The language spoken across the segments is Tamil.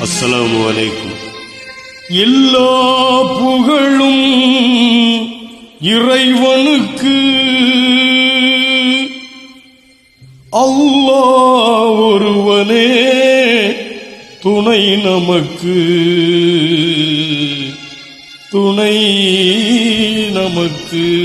அஸ்ஸலாமு அலைக்கும். எல்லா புகழும் இறைவனுக்கு. அல்லா ஒருவனே துணை நமக்கு. துணை நமக்கு.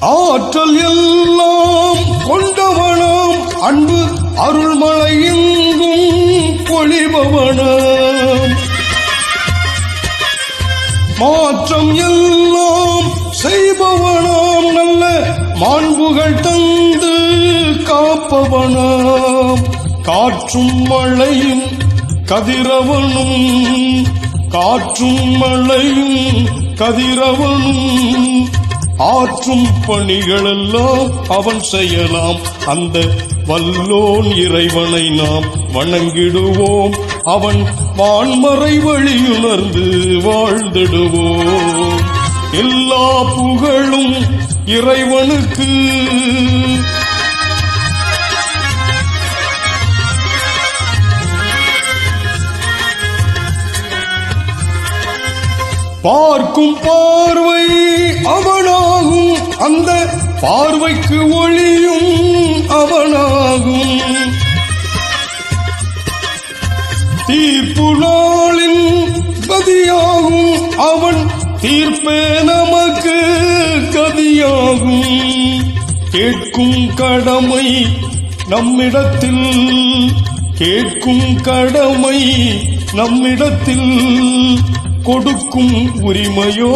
ஆற்றல் எல்லாம் கொண்டவனாம் அன்பு அருள்மலையெங்கும் பொழிபவனாம். மாற்றம் எல்லாம் செய்பவனாம் நல்ல மாண்புகள் தந்து காப்பவனாம். காற்றும் மழையும் கதிரவனும் காற்றும் மழையும் கதிரவனும். ஆற்றும் பணிகளெல்லாம் அவன் செய்யலாம். அந்த வல்லோன் இறைவனை நாம் வணங்கிடுவோம். அவன் வான்மறை வழியுணர்ந்து வாழ்ந்திடுவோம். எல்லா புகழும் இறைவனுக்கு. பார்க்கும் பார்வை பார்வைக்கு ஒளியும் அவனாகும். தீர்ப்பு நாளின் கதியாகும் அவன் தீர்ப்பே நமக்கு கதியாகும். கேட்கும் கடமை நம்மிடத்தில் கேட்கும் கடமை நம்மிடத்தில். கொடுக்கும் உரிமையோ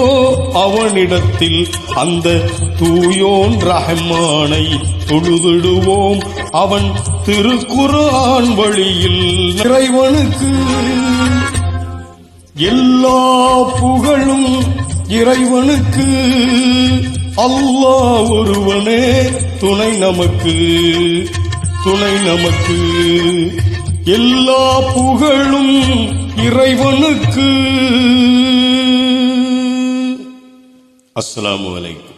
அவனிடத்தில் அந்த தூயோன் ரஹ்மானை தொழுதிடுவோம். அவன் திருக்குறான் வழியில் இறைவனுக்கு எல்லா புகழும் இறைவனுக்கு. அல்லா ஒருவனே துணை நமக்கு துணை நமக்கு. எல்லா புகழும் இறைவனுக்கு. அஸ்லாம் வலைக்கும்